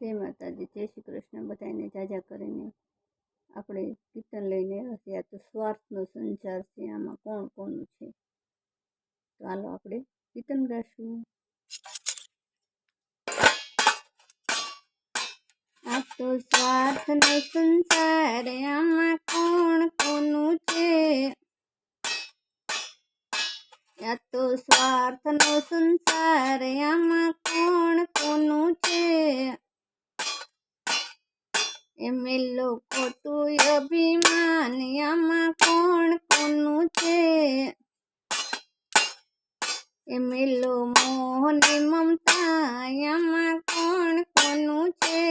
જય માતાજી, જય શ્રી કૃષ્ણ. બધાને જાજા કરીને આપણે કીર્તન લઈને આવ્યા આ તો સ્વાર્થનો સંચાર છે. આમાં કોણ કોનું છે? તો આપણે કીર્તન ગાશું. આ તો સ્વાર્થનો સંસાર, આમાં કોણ કોનું છે? આ તો સ્વાર્થનો સંસાર, આમાં કોણ કોનું છે એમે લોકો તું અભિમાન આમાં કોણ કોનું છે? એમે લો મોહ ને મમતા આમાં કોણ કોનું છે?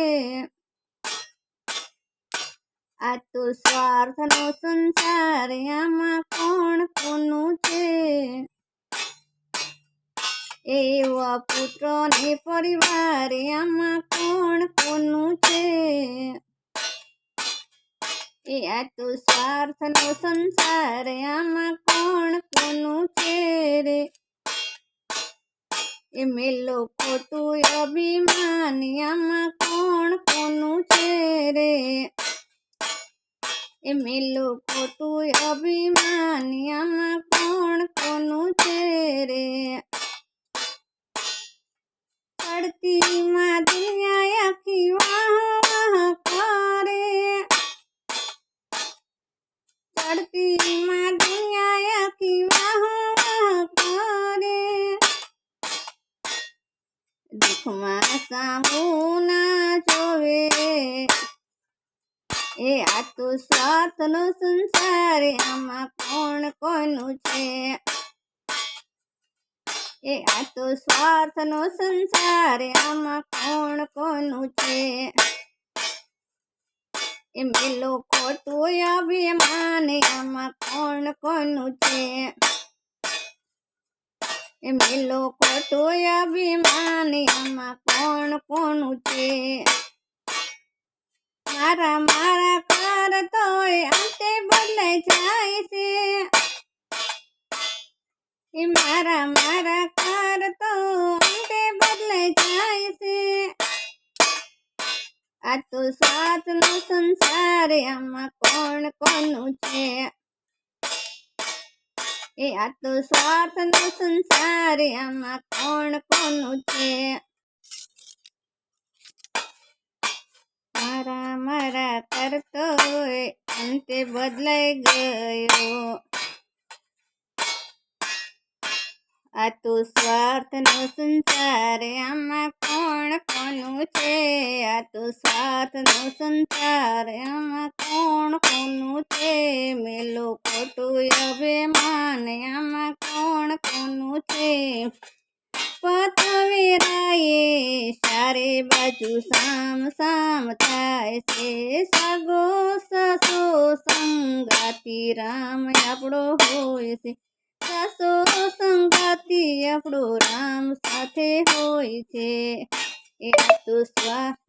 આ તો સ્વાર્થનો સંસાર આમાં કોણ કોનું છે? એવા પુત્રો ને પરિવાર આમાં કોણ કોનું છે? એ આ તો સ્વાર્થનો સંસાર, આમાં કોણ કોનું છે રે એ મેલો ખોટું અભિમાન, આમાં કોણ કોનું છે રે એ મેલો ખોટું અભિમાન, આમાં કોણ કોનું છે રે પડતીમાં દુનિયા આખી વાહ ચડતીમાં દુનિયા આખી વાહ કરે દુઃખમાં સામુ ના જોવે. એ આ તો સ્વાર્થનો સંસાર આમાં કોણ કોનું છે? એ આ તો સ્વાર્થનો સંસાર આમાં કોણ કોનું છે? એ મેલો ખોટું અભિમાન આમાં કોણ કોનું છે? એ મેલો ખોટું અભિમાન આમાં કોણ કોનું છે? મારા મારા કરતોય અંતે બદલાઈ જાય છે. એ મારા મારા કરતો અંતે આ તો સાતનો સંસાર આમાં કોણ કોનું છે? એ આ તો સ્વાર્થનો સંસાર આમાં કોણ કોનું છે? મારા મારા કરતો અંતે બદલાઈ ગયો. આ તો સ્વાર્થનો સંસાર, આમાં કોણ કોનું છે? આ તો સ્વાર્થનો સંસાર, આમાં કોણ કોનું છે? મેલો ખોટું અભિમાન, આમાં કોણ કોનું છે? પતવેરાએ ચારે બાજુ સામ સામ થાય છે. સગો સસો સંગાતી રામ આપણો હોય છે. સસો સંગાતી આપણો રામ સાથે હોય છે. એ આ તો સ્વાર્થ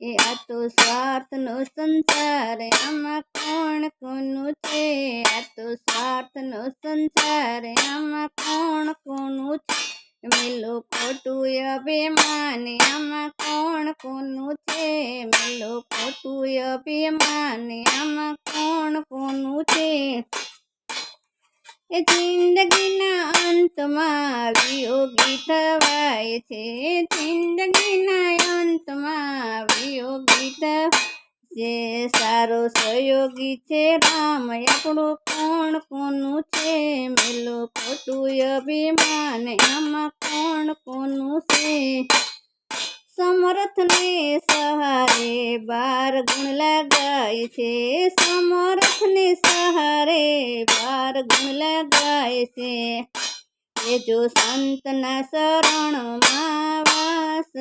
એ આ તો સ્વાર્થનો સંસાર આમાં કોણ કોનું છે? આ તો સ્વાર્થનો સંસાર આમાં કોણ કોનું છે? મેલો ખોટું અભિમાન આમાં કોણ કોનું છે? મેલો ખોટું અભિમાન આમાં કોણ કોનું છે? એ જિંદગીના અંતમાં વિયોગી થવાય છે. જિંદગીના અંતમાં વિયોગી જે સારો સહયોગી છે રામ આપણો કોણ, કોનું છે? મેલો ખોટું અભિમાન આમાં કોણ, કોનું છે? સમર્થને સહારે બાર ગુણ લગાય છે. સમર્થને સહારે બાર ગુણ લગાય છે. એ જો સંતના શરણમાં વાસ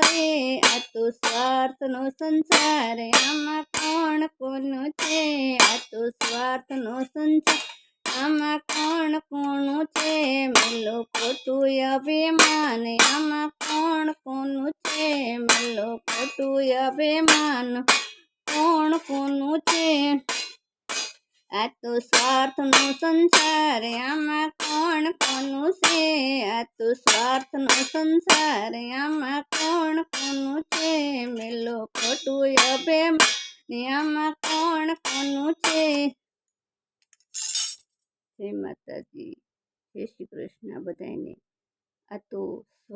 રે, આ તો સ્વાર્થનો સંસાર, આમાં કોણ કોનું છે? આ તો સ્વાર્થનો સંસાર. આમાં કોણ કોનું છે? મેલો ખોટું અભિમાન. આમાં કોણ કોનું છે? મેલો ખોટું અભિમાન. કોણ કોનું છે? આ તો સ્વાર્થનો સંસાર. આમાં કોણ કોનું છે? આ તો સ્વાર્થનો સંસાર. આમાં કોણ કોનું છે? મેલો ખોટું અભિમાન. આમાં કોણ કોનું છે? જય માતાજી. જય શ્રી કૃષ્ણ બધાને આ તો